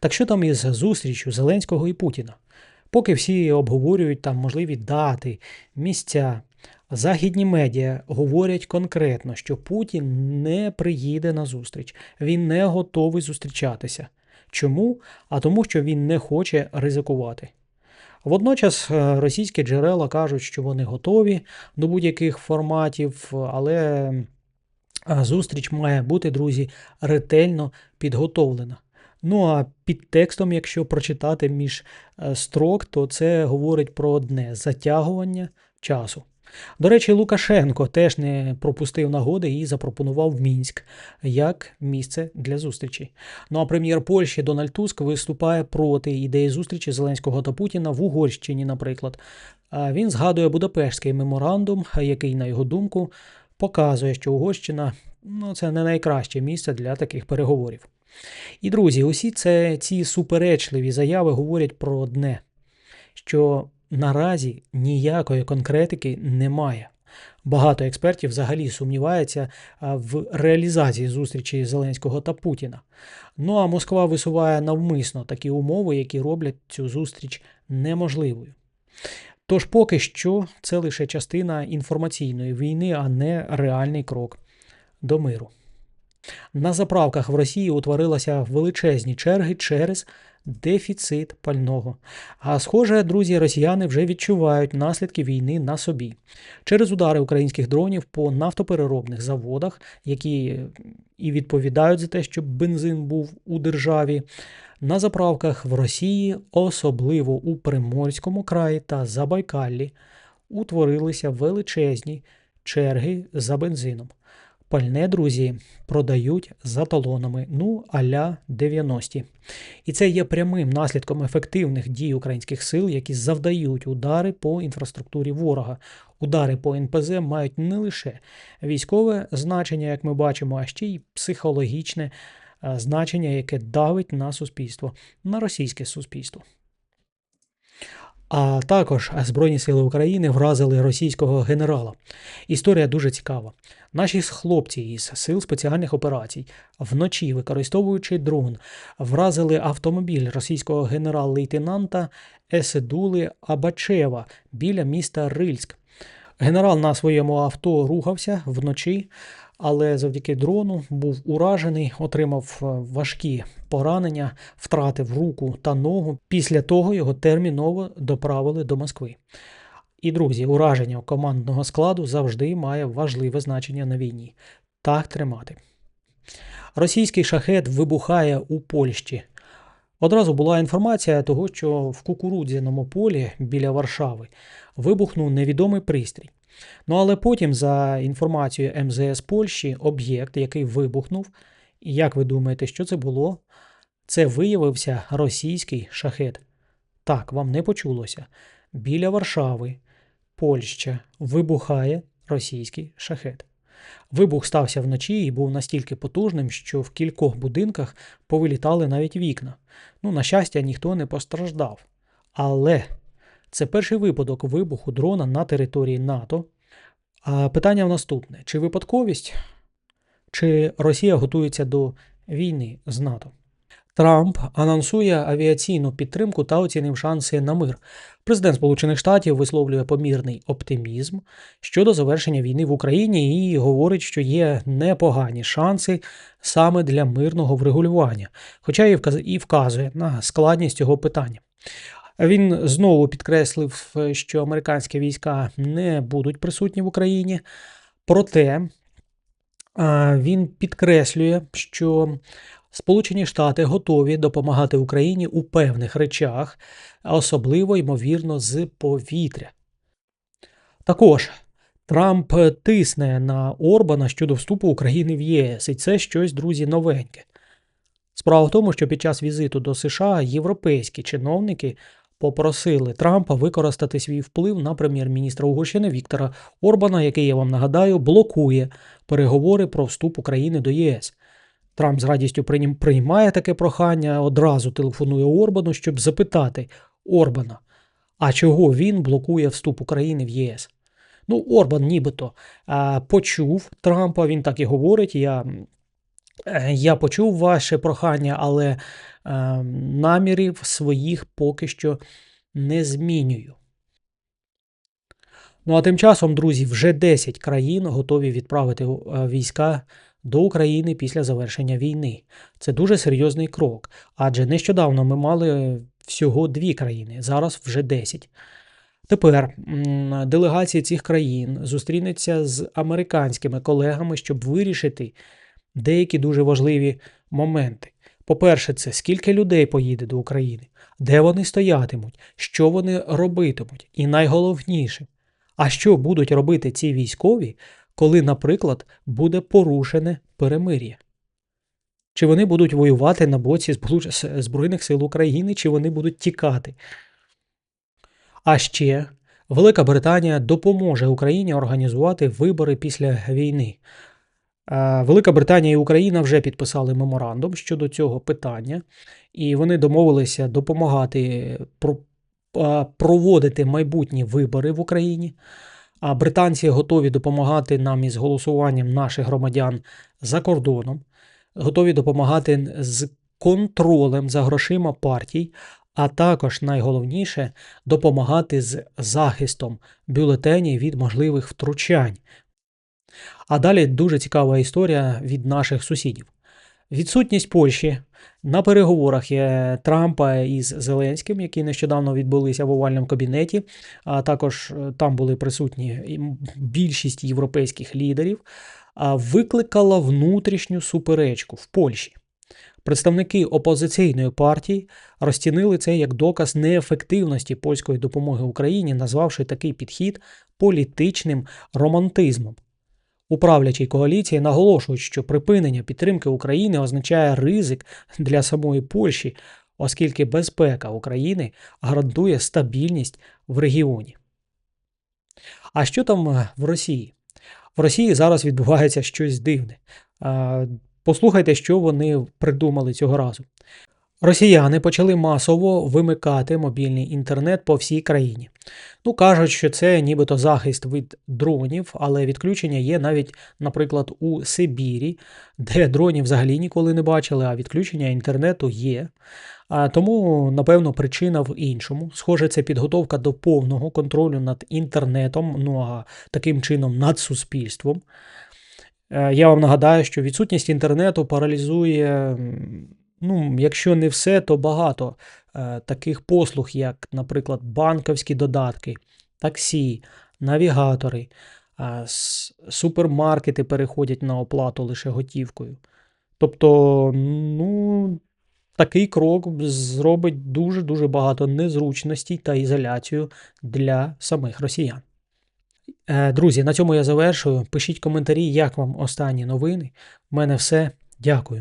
Так що там із зустрічю Зеленського і Путіна? Поки всі обговорюють там можливі дати, місця, західні медіа говорять конкретно, що Путін не приїде на зустріч, він не готовий зустрічатися. Чому? А тому, що він не хоче ризикувати. Водночас е, російські джерела кажуть, що вони готові до будь-яких форматів, але е, зустріч має бути, друзі, ретельно підготовлена. Ну а під текстом, якщо прочитати між е, строк, то це говорить про одне затягування часу. До речі, Лукашенко теж не пропустив нагоди і запропонував Мінськ як місце для зустрічі. Ну а прем'єр Польщі Дональд Туск виступає проти ідеї зустрічі Зеленського та Путіна в Угорщині, наприклад. Він згадує Будапештський меморандум, який, на його думку, показує, що Угорщина ну, це не найкраще місце для таких переговорів. І друзі, усі це ці суперечливі заяви говорять про одне, що наразі ніякої конкретики немає. Багато експертів взагалі сумніваються в реалізації зустрічі Зеленського та Путіна. Ну а Москва висуває навмисно такі умови, які роблять цю зустріч неможливою. Тож поки що це лише частина інформаційної війни, а не реальний крок до миру. На заправках в Росії утворилися величезні черги через дефіцит пального. А схоже, друзі, росіяни вже відчувають наслідки війни на собі через удари українських дронів по нафтопереробних заводах, які і відповідають за те, щоб бензин був у державі. На заправках в Росії, особливо у Приморському краї та Забайкаллі, утворилися величезні черги за бензином. Пальне, друзі, продають за талонами, ну аля 90-ті. І це є прямим наслідком ефективних дій українських сил, які завдають удари по інфраструктурі ворога. Удари по НПЗ мають не лише військове значення, як ми бачимо, а ще й психологічне е, значення, яке давить на суспільство, на російське суспільство. А також Збройні сили України вразили російського генерала. Історія дуже цікава. Наші хлопці із сил спеціальних операцій вночі, використовуючи дрон, вразили автомобіль російського генерал-лейтенанта Еседули Абачева біля міста Рильськ. Генерал на своєму авто рухався вночі, але завдяки дрону був уражений, отримав е, важкі поранення, втратив руку та ногу. Після того його терміново доправили до Москви. І, друзі, ураження командного складу завжди має важливе значення на війні. Так тримати. Російський шахет вибухає у Польщі. Одразу була інформація того, що в кукурудзяному полі біля Варшави вибухнув невідомий пристрій. Ну але потім, за інформацією МЗС Польщі, об'єкт, який вибухнув, і як ви думаєте, що це було? Це виявився російський шахет. Так, вам не почулося. Біля Варшави, Польща, вибухає російський шахет. Вибух стався вночі і був настільки потужним, що в кількох будинках повилітали навіть вікна. Ну, на щастя, ніхто не постраждав. Але це перший випадок вибуху дрона на території НАТО. А питання наступне: чи випадковість, чи Росія готується до війни з НАТО? Трамп анонсує авіаційну підтримку та оцінив шанси на мир. Президент Сполучених Штатів висловлює помірний оптимізм щодо завершення війни в Україні і говорить, що є непогані шанси саме для мирного врегулювання, хоча і вказує на складність цього питання. Він знову підкреслив, що американські війська не будуть присутні в Україні, проте він підкреслює, що Сполучені Штати готові допомагати Україні у певних речах, особливо ймовірно з повітря. Також Трамп тисне на Орбана щодо вступу України в ЄС, і це щось, друзі, новеньке. Справа в тому, що під час візиту до США європейські чиновники попросили Трампа використати свій вплив на прем'єр-міністра Угорщини Віктора Орбана, який я вам нагадаю, блокує переговори про вступ України до ЄС. Трамп з радістю приймає таке прохання, одразу телефонує Орбану, щоб запитати Орбана, а чого він блокує вступ України в ЄС. Ну, Орбан нібито почув Трампа, він так і говорить. Я я почув ваше прохання, але намірів своїх поки що не змінюю. Ну а тим часом, друзі, вже 10 країн готові відправити е, війська до України після завершення війни. Це дуже серйозний крок, адже нещодавно ми мали всього дві країни, зараз вже 10. Тепер делегації цих країн зустрінуться з американськими колегами, щоб вирішити деякі дуже важливі моменти. По-перше, це скільки людей поїде до України, де вони стоятимуть, що вони робитимуть, і найголовніше, а що будуть робити ці військові, коли, наприклад, буде порушене перемир'я? Чи вони будуть воювати на боці Збройних сил України, чи вони будуть тікати? А ще Велика Британія допоможе Україні організувати вибори після війни. Е, Велика Британія і Україна вже підписали меморандум щодо цього питання, і вони домовилися допомагати проводити майбутні вибори в Україні. А британці готові допомагати нам із голосуванням наших громадян за кордоном, готові допомагати з контролем за грошима партій, а також найголовніше допомагати з захистом бюлетенів від можливих втручань. А далі дуже цікава історія від наших сусідів. Відсутність Польщі на переговорах Трампа із Зеленським, які нещодавно відбулися в овальному кабінеті, а також е, там були присутні більшість європейських лідерів, викликала внутрішню суперечку в Польщі. Представники опозиційної партії розцінили це як доказ неефективності польської допомоги Україні, назвавши такий підхід політичним романтизмом. У правлячій коаліції наголошують, що припинення підтримки України означає ризик для самої Польщі, оскільки безпека України гарантує стабільність в регіоні. А що там е, в Росії? В Росії зараз відбувається щось дивне. Послухайте, що вони придумали цього разу. Росіяни почали масово вимикати мобільний інтернет по всій країні. Ну, кажуть, що це нібито захист від дронів, але відключення є навіть, наприклад, у Сибірі, де дронів взагалі ніколи не бачили, а відключення інтернету є. А тому, напевно, причина в іншому. Схоже, це підготовка до повного контролю над інтернетом, ну а таким чином над суспільством. Е, Я вам нагадаю, що відсутність інтернету паралізує, ну, якщо не все, то багато е, таких послуг, як, наприклад, банківські додатки, таксі, навігатори, с- супермаркети переходять на оплату лише готівкою. Тобто, ну, такий крок зробить дуже-дуже багато незручностей та ізоляцію для самих росіян. Е, Друзі, на цьому я завершую. Пишіть коментарі, як вам останні новини. У мене все. Дякую.